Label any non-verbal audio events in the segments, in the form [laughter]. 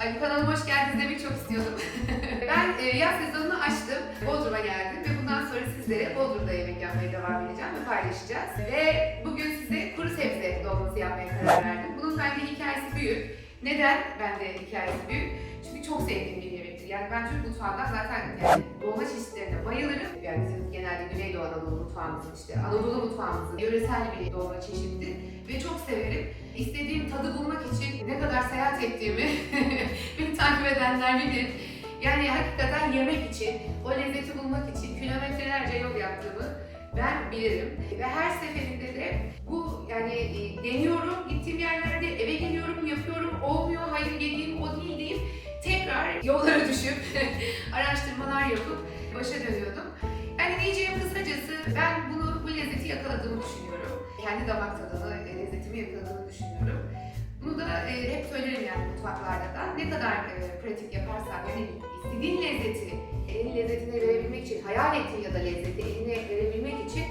Ay bu kanalıma hoş geldiniz demek çok istiyordum. [laughs] ben e, yaz sezonunu açtım. Bodrum'a geldim ve bundan sonra sizlere Bodrum'da yemek yapmaya devam edeceğim ve paylaşacağız. Ve bugün size kuru sebze dolması yapmaya karar verdim. Bunun bence hikayesi büyük. Neden bende hikayesi büyük? Çok sevdiğim bir yemektir. Yani ben Türk mutfağından zaten yani dolma çeşitlerine bayılırım. Yani bizim genelde Güneydoğu Anadolu mutfağımızın işte Anadolu mutfağımızın yöresel bir dolma çeşididir. Ve çok severim. İstediğim tadı bulmak için ne kadar seyahat ettiğimi [laughs] beni takip edenler bilir. Yani hakikaten yemek için, o lezzeti bulmak için kilometrelerce yol yaptığımı ben bilirim. Ve her seferinde de bu yani e, deniyorum, gittiğim yerlerde eve geliyorum, yapıyorum, olmuyor, hayır yediğim o değil deyip tekrar yollara düşüp [laughs] araştırmalar yapıp başa dönüyordum. Yani diyeceğim kısacası ben bunu bu lezzeti yakaladığımı düşünüyorum. Kendi damak tadını, e, lezzetimi yakaladığımı düşünüyorum. Bunu da e, hep söylerim yani mutfaklarda da. Ne kadar e, pratik yaparsan yani istediğin lezzeti, elin lezzetine verebilmek için, hayal ettiğin ya da lezzeti eline verebilmek için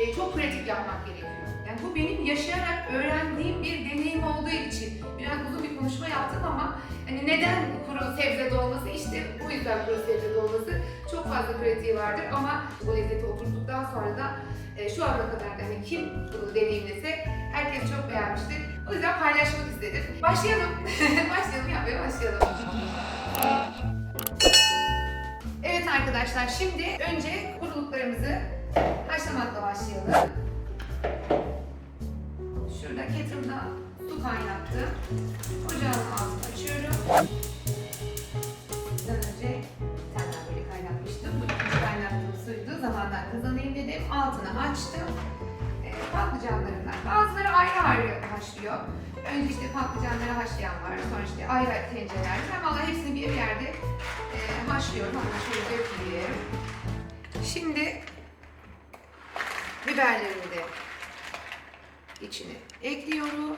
e, çok pratik yapmak gerekiyor. Yani bu benim yaşayarak öğrendiğim bir deneyim olduğu için biraz uzun bir konuşma yaptım ama hani neden kuru sebze dolması? İşte bu yüzden kuru sebze dolması çok fazla pratiği vardır ama bu lezzeti oturttuktan sonra da e, şu ana kadar da hani kim bunu deneyimlese herkes çok beğenmiştir. O yüzden paylaşmak istedim. Başlayalım. [laughs] başlayalım yapmaya başlayalım. Evet arkadaşlar şimdi önce kuruluklarımızı haşlamakla başlayalım. Şurada kettle'da su kaynattım. Ocağın altını açıyorum. Bizden önce daha böyle kaynatmıştım. Bu ikinci kaynattığım suydu. Zamandan kazanayım dedim. Altını açtım. E, patlıcanlarından. Bazıları ayrı ayrı haşlıyor. Önce işte patlıcanları haşlayan var. Sonra işte ayrı tencerelerde. Ben valla hepsini bir yerde e, haşlıyorum. Ama şöyle dökeyim. Şimdi biberlerimi de içine ekliyorum.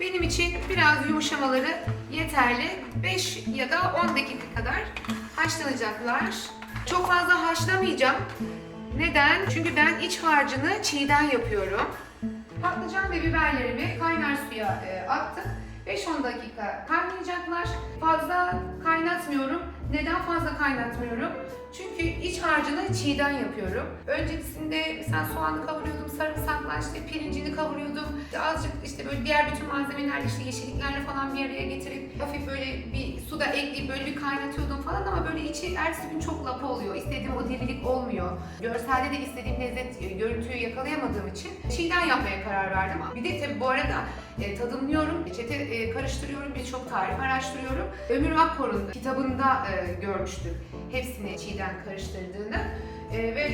Benim için biraz yumuşamaları yeterli. 5 ya da 10 dakika kadar haşlanacaklar. Çok fazla haşlamayacağım. Neden? Çünkü ben iç harcını çiğden yapıyorum. Patlıcan ve biberlerimi kaynar suya e, attım. 5-10 dakika kaynayacaklar. Fazla kaynatmıyorum. Neden fazla kaynatmıyorum? Çünkü iç harcını çiğden yapıyorum. Öncesinde mesela soğanı kavuruyordum, sarımsakla işte pirincini kavuruyordum. İşte azıcık işte böyle diğer bütün malzemelerle işte yeşilliklerle falan bir araya getirip hafif böyle bir suda ekleyip böyle bir kaynatıyordum falan ama böyle içi ertesi gün çok lapa oluyor. İstediğim o dirilik olmuyor. Görselde de istediğim lezzet, e, görüntüyü yakalayamadığım için çiğden yapmaya karar verdim. Bir de tabii bu arada e, tadımlıyorum, çete e, karıştırıyorum, birçok tarif araştırıyorum. Ömür Akkor'un kitabında e, görmüştüm hepsini çiğden karıştırdığını E, ve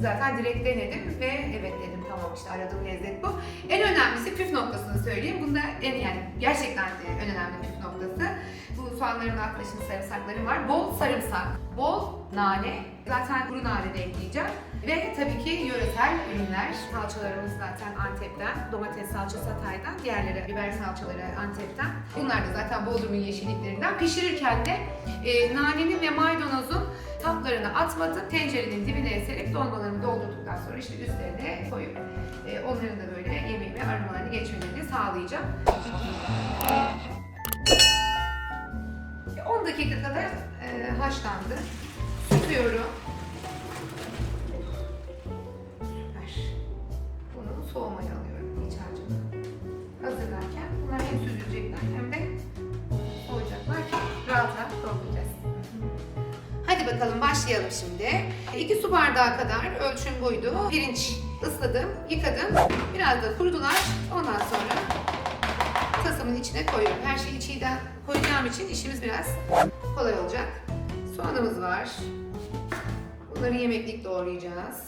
zaten direkt denedim ve evet dedim tamam işte aradığım lezzet bu. En önemlisi püf noktasını söyleyeyim. Bunda en yani gerçekten en önemli püf noktası. Bu soğanların altında şimdi sarımsaklarım var. Bol sarımsak, bol nane. Zaten kuru nane de ekleyeceğim. Ve tabii ki yöresel ürünler. Salçalarımız zaten Antep'ten. Domates salçası Hatay'dan. Diğerleri biber salçaları Antep'ten. Bunlar da zaten Bodrum'un yeşilliklerinden. Pişirirken de e, nanenin ve maydanozun taplarını atmadım. Tencerenin dibine eserek dolmalarımı doldurduktan sonra işte üzerine koyup e, onların da böyle yemeği ve aromalarını geçmelerini sağlayacağım. 10 dakika kadar e, haşlandı. Süzüyorum. Süper. Bunu soğumaya alıyorum iç harcını. Hazırlarken bunlar hem süzülecekler hem de soğuyacaklar ki rahat rahat dolduracağız. Hadi bakalım başlayalım şimdi. 2 su bardağı kadar ölçüm buydu. Pirinç ısladım, yıkadım. Biraz da kurudular. Ondan sonra tasamın içine koyuyorum. Her şeyi çiğden koyacağım için işimiz biraz kolay olacak. Soğanımız var. Bunları yemeklik doğrayacağız.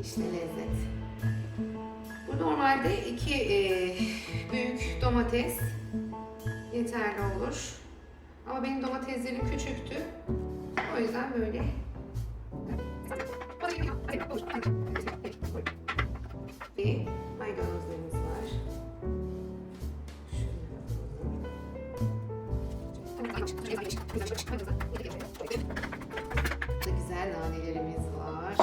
İşte lezzet. Bu normalde iki e, büyük domates yeterli olur. Ama benim domateslerim küçüktü. O yüzden böyle. Bir maydanozlarımız var. Şöyle güzel nanelerimiz var.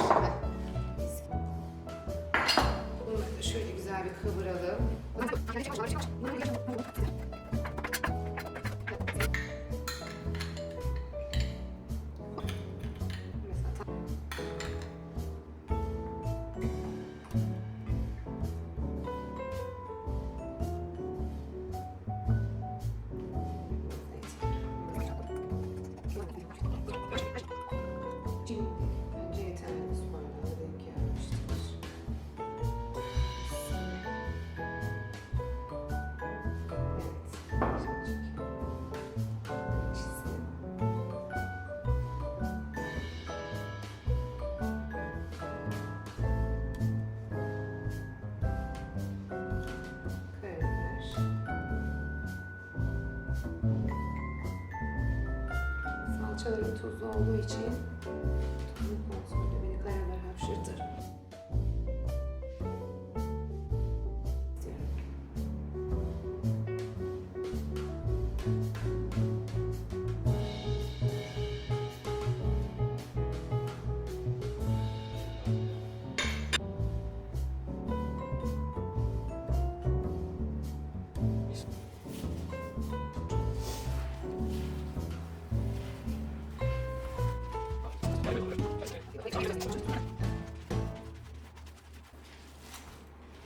Bunları şöyle güzel bir kıvıralım. Salçalarım tuzlu olduğu için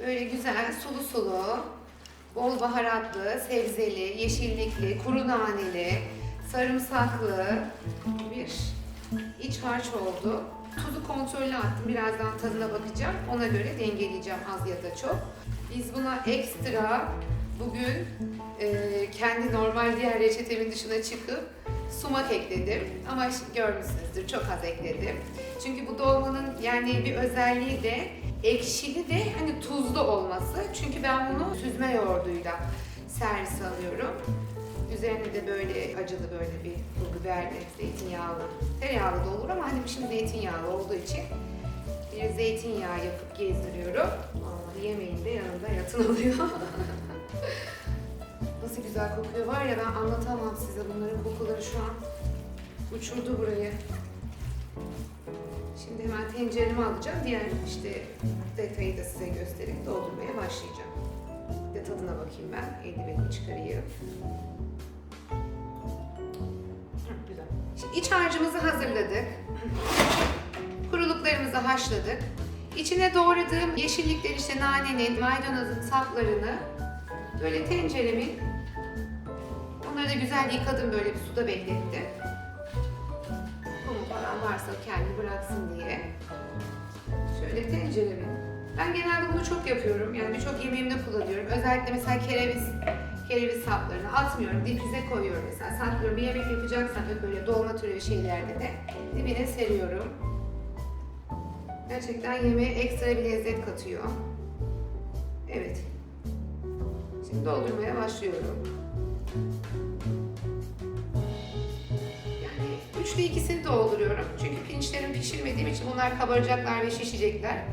Böyle güzel sulu sulu, bol baharatlı, sebzeli, yeşillikli, kuru naneli, sarımsaklı bir iç harç oldu. Tuzu kontrollü attım. Birazdan tadına bakacağım. Ona göre dengeleyeceğim az ya da çok. Biz buna ekstra bugün e, kendi normal diğer reçetemin dışına çıkıp sumak ekledim. Ama görmüşsünüzdür çok az ekledim. Çünkü bu dolmanın yani bir özelliği de ekşili de hani tuzlu olması. Çünkü ben bunu süzme yoğurduyla servis alıyorum. Üzerine de böyle acılı böyle bir pul biberli, zeytinyağlı, tereyağlı da olur ama hani şimdi zeytinyağlı olduğu için bir zeytinyağı yapıp gezdiriyorum. Vallahi yemeğin de yanında yatın oluyor. [laughs] Nasıl güzel kokuyor var ya ben anlatamam size bunların kokuları şu an uçurdu burayı. Şimdi hemen tenceremi alacağım. Diğer işte detayı da size gösterip doldurmaya başlayacağım. Bir de tadına bakayım ben. Eldivenimi çıkarayım. Hı, Güzel. Şimdi iç harcımızı hazırladık. Kuruluklarımızı haşladık. İçine doğradığım yeşillikler işte nanenin, maydanozun saplarını böyle tenceremin onları da güzel yıkadım böyle bir suda beklettim. Kumu falan varsa kendi bıraksın diye. Şöyle tenceremin. Ben genelde bunu çok yapıyorum. Yani birçok yemeğimde kullanıyorum. Özellikle mesela kereviz, kereviz saplarını atmıyorum. Difize koyuyorum mesela. Saklıyorum. Bir yemek yapacaksam hep böyle dolma türevi şeylerde de dibine seriyorum. Gerçekten yemeğe ekstra bir lezzet katıyor. Evet. Şimdi doldurmaya başlıyorum. Üçte ikisini dolduruyorum. Çünkü pirinçlerim pişirmediğim için bunlar kabaracaklar ve şişecekler.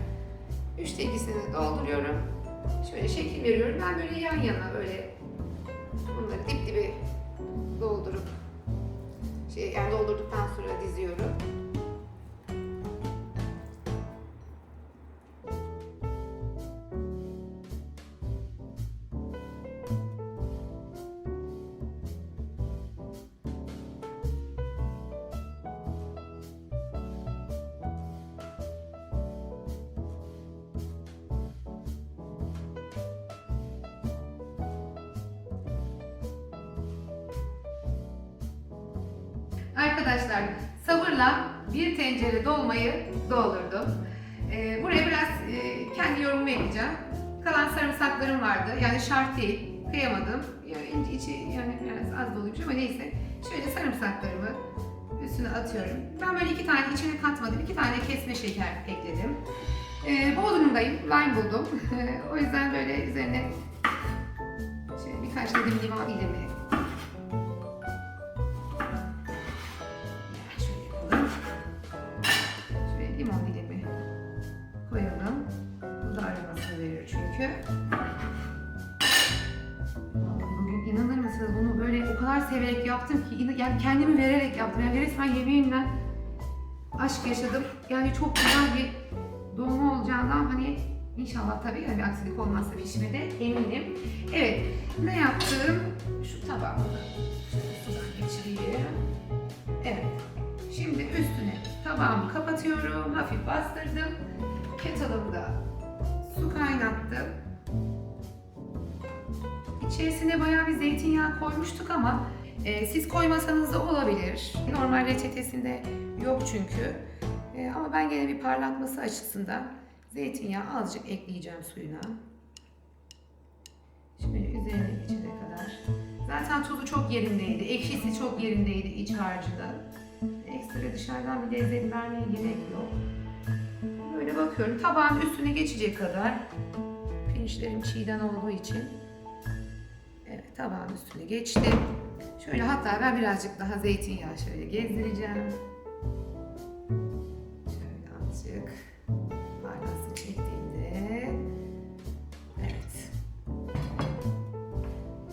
Üçte ikisini dolduruyorum. Şöyle şekil veriyorum. Ben böyle yan yana böyle bunları dip dibe doldurup şey yani doldurduktan sonra diziyorum. Arkadaşlar sabırla bir tencere dolmayı doldurdum. Ee, buraya biraz e, kendi yorumumu ekleyeceğim. Kalan sarımsaklarım vardı. Yani şart değil. Kıyamadım. Yani içi yani biraz az doluymuş ama neyse. Şöyle sarımsaklarımı üstüne atıyorum. Ben böyle iki tane içine katmadım. iki tane kesme şeker ekledim. Ee, Bodrum'dayım. Lime buldum. [laughs] o yüzden böyle üzerine şöyle birkaç dilim limon ilimi çünkü. Bugün inanır mısınız bunu böyle o kadar severek yaptım ki yani kendimi vererek yaptım. Yani resmen yemeğimden aşk yaşadım. Yani çok güzel bir dolma olacağından hani inşallah tabii bir aksilik olmazsa pişmede eminim. Evet ne yaptım? Şu tabağımı da sudan geçireyim. Evet. Şimdi üstüne tabağımı kapatıyorum. Hafif bastırdım. Kettle'ımda su kaynattım. İçerisine bayağı bir zeytinyağı koymuştuk ama e, siz koymasanız da olabilir. Normal reçetesinde yok çünkü. E, ama ben gene bir parlatması açısından zeytinyağı azıcık ekleyeceğim suyuna. Şöyle üzerine geçene kadar. Zaten tuzu çok yerindeydi, ekşisi çok yerindeydi iç harcında. Ekstra dışarıdan bir lezzet vermeye gerek yok. Böyle bakıyorum tabağın üstüne geçecek kadar. Pirinçlerim çiğden olduğu için. Evet tabağın üstüne geçti. Şöyle hatta ben birazcık daha zeytinyağı şöyle gezdireceğim. Şöyle azıcık parlasını çektiğimde. Evet.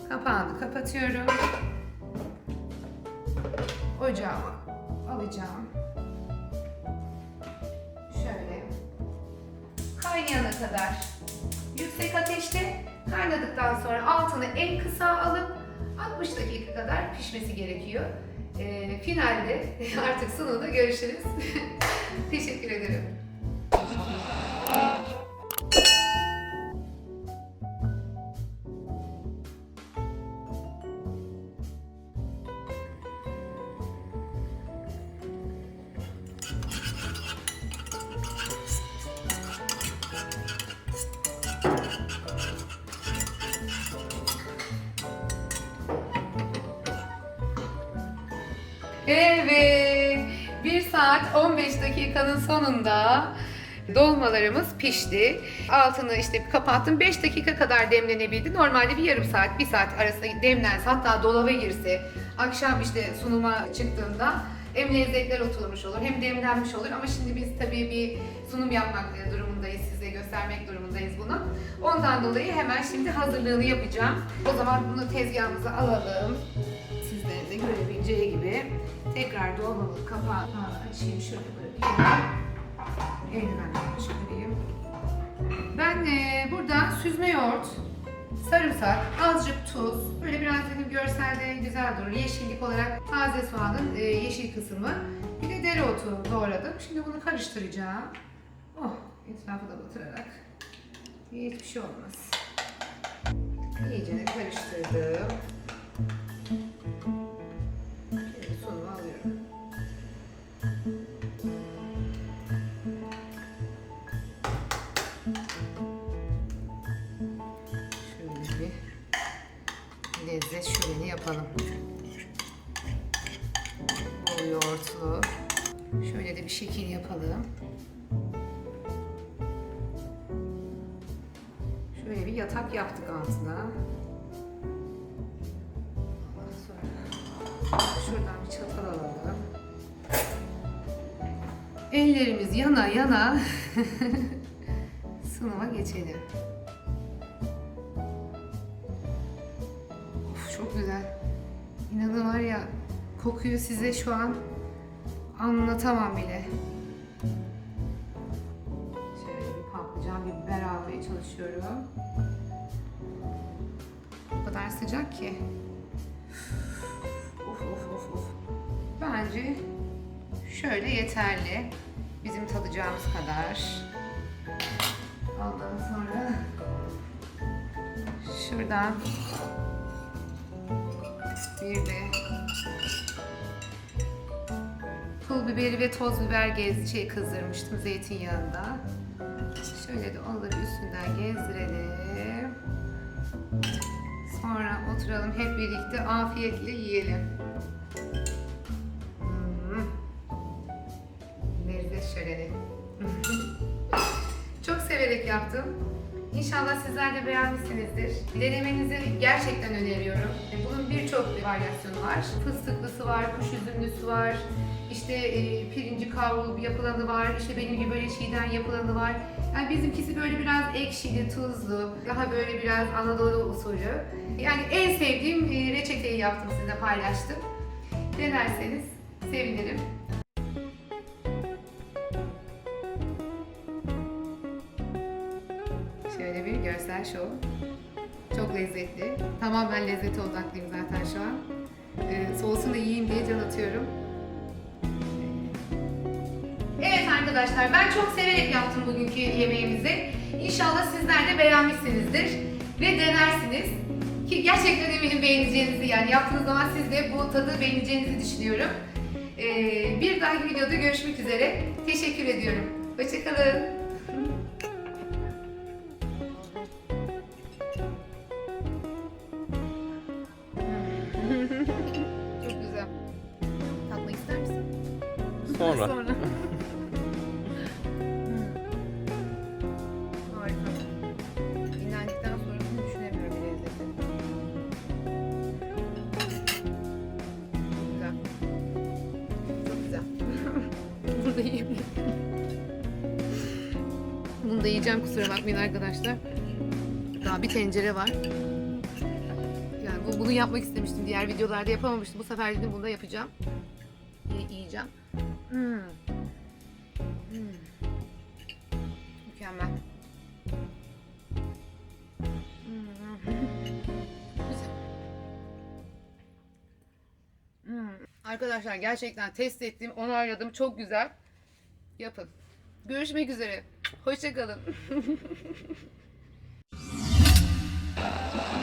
Kapağını kapatıyorum. Ocağıma alacağım. Kaynayana kadar yüksek ateşte kaynadıktan sonra altını en kısa alıp 60 dakika kadar pişmesi gerekiyor. Ee, finalde [laughs] artık sunumda görüşürüz. [laughs] Teşekkür ederim. Evet. 1 saat 15 dakikanın sonunda dolmalarımız pişti. Altını işte kapattım. 5 dakika kadar demlenebildi. Normalde bir yarım saat, 1 saat arasında demlense hatta dolaba girse akşam işte sunuma çıktığında hem lezzetler oturmuş olur hem demlenmiş olur ama şimdi biz tabii bir sunum yapmak durumundayız size göstermek durumundayız bunu. Ondan dolayı hemen şimdi hazırlığını yapacağım. O zaman bunu tezgahımıza alalım de görebileceği gibi tekrar dolmamın kapağını açayım şöyle bırakayım. Eldivenlerimi çıkarayım. Ben e, burada süzme yoğurt, sarımsak, azıcık tuz, böyle biraz dedim görselde güzel durur. Yeşillik olarak taze soğanın e, yeşil kısmı. Bir de dereotu doğradım. Şimdi bunu karıştıracağım. Oh, etrafı da batırarak. Hiçbir şey olmaz. İyice karıştırdım. Şöyle bir lezzet şöleni yapalım. Bol yoğurtlu. Şöyle de bir şekil yapalım. Şöyle bir yatak yaptık altına. Ellerimiz yana yana [laughs] sunuma geçelim. Of çok güzel. İnanın var ya kokuyu size şu an anlatamam bile. Şöyle bir patlıcan, bir biber almaya çalışıyorum. O kadar sıcak ki. Of of of of. Bence şöyle yeterli. Bizim tadacağımız kadar. Ondan sonra şuradan bir de pul biberi ve toz biber gez şey kızdırmıştım zeytinyağında. Şöyle de onları üstünden gezdirelim. Sonra oturalım hep birlikte afiyetle yiyelim. Severek yaptım. İnşallah sizler de beğenmişsinizdir. Denemenizi gerçekten öneriyorum. E, Bunun birçok varyasyonu var. Fıstıklısı var, kuş üzümlüsü var. İşte e, pirinci kavrulup yapılanı var. İşte benim gibi böyle çiğden yapılanı var. Yani bizimkisi böyle biraz ekşili, tuzlu, daha böyle biraz Anadolu usulü. Yani en sevdiğim e, reçeteyi yaptım sizinle paylaştım. Denerseniz sevinirim. Görsel şov. Çok lezzetli. Tamamen lezzete odaklıyım zaten şu an. Ee, soğusun da yiyeyim diye can atıyorum. Evet arkadaşlar ben çok severek yaptım bugünkü yemeğimizi. İnşallah sizler de beğenmişsinizdir ve denersiniz. Ki gerçekten eminim beğeneceğinizi yani yaptığınız zaman siz de bu tadı beğeneceğinizi düşünüyorum. Ee, bir dahaki videoda görüşmek üzere. Teşekkür ediyorum. Hoşçakalın. Sonra. Sonra. [laughs] Harika. Dinlendikten sonrasını düşünemiyorum bir lezzeti. Güzel. Çok güzel. [laughs] Bunu da yiyeceğim kusura bakmayın arkadaşlar. Daha bir tencere var. Yani bu, bunu yapmak istemiştim. Diğer videolarda yapamamıştım. Bu sefer dedim bunu da yapacağım. Yi- Yiyeceğim. Hmm. Hmm. Mükemmel. Hmm. Hmm. Arkadaşlar gerçekten test ettim, onayladım. Çok güzel. Yapın. Görüşmek üzere. Hoşçakalın. [laughs]